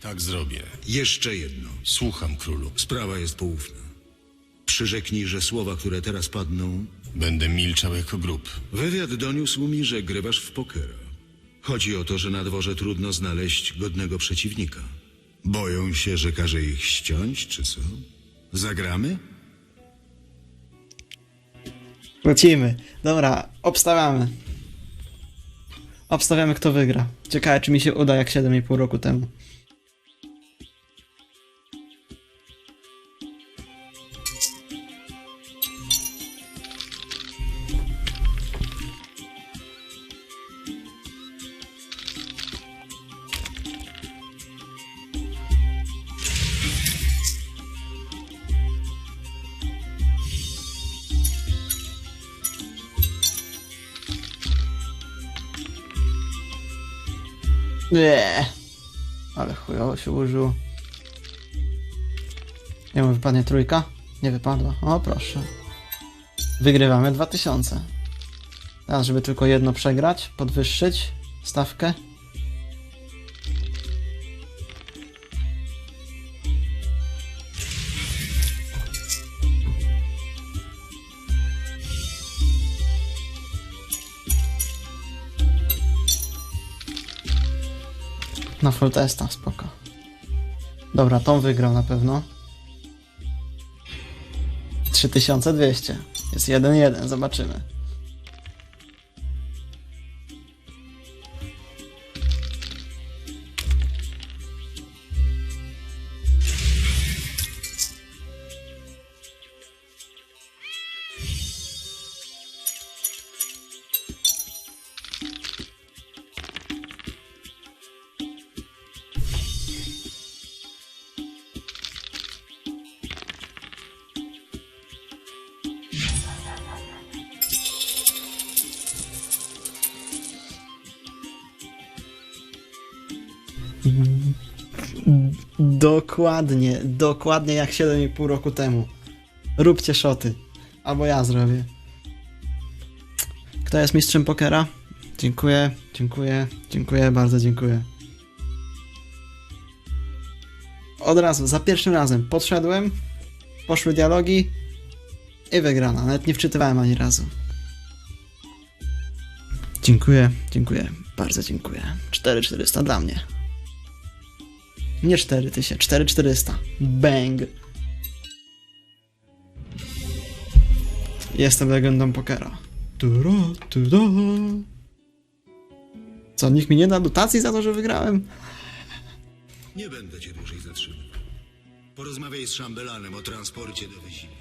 Tak zrobię. Jeszcze jedno. Słucham, królu. Sprawa jest poufna. Przyrzeknij, że słowa, które teraz padną... Będę milczał jako grób. Wywiad doniósł mi, że grywasz w pokera. Chodzi o to, że na dworze trudno znaleźć godnego przeciwnika. Boją się, że każe ich ściąć, czy co? Zagramy? Lecimy. Dobra, obstawiamy. Obstawiamy, kto wygra. Ciekawe, czy mi się uda jak 7,5 roku temu. Nie. Ale chujowo się użyło. Nie wiem, wypadnie trójka? Nie wypadła. O, proszę. Wygrywamy 2000. Teraz, żeby tylko jedno przegrać, podwyższyć stawkę. Na full testa, spoko. Dobra, tą wygrał na pewno. 3200. Jest 1-1, zobaczymy. Dokładnie, dokładnie jak 7,5 roku temu. Róbcie szoty. Albo ja zrobię. Kto jest mistrzem pokera? Dziękuję, dziękuję, dziękuję, bardzo dziękuję. Od razu, za pierwszym razem podszedłem, poszły dialogi i wygrana. Nawet nie wczytywałem ani razu. Dziękuję, dziękuję, bardzo dziękuję. 4400 dla mnie. Nie 4000, 4400. Bang. Jestem legendą pokera. Tura, tura. Co, nikt mi nie da dotacji za to, że wygrałem? Nie będę cię dłużej zatrzymywał. Porozmawiaj z szambelanem o transporcie do Wyzimy.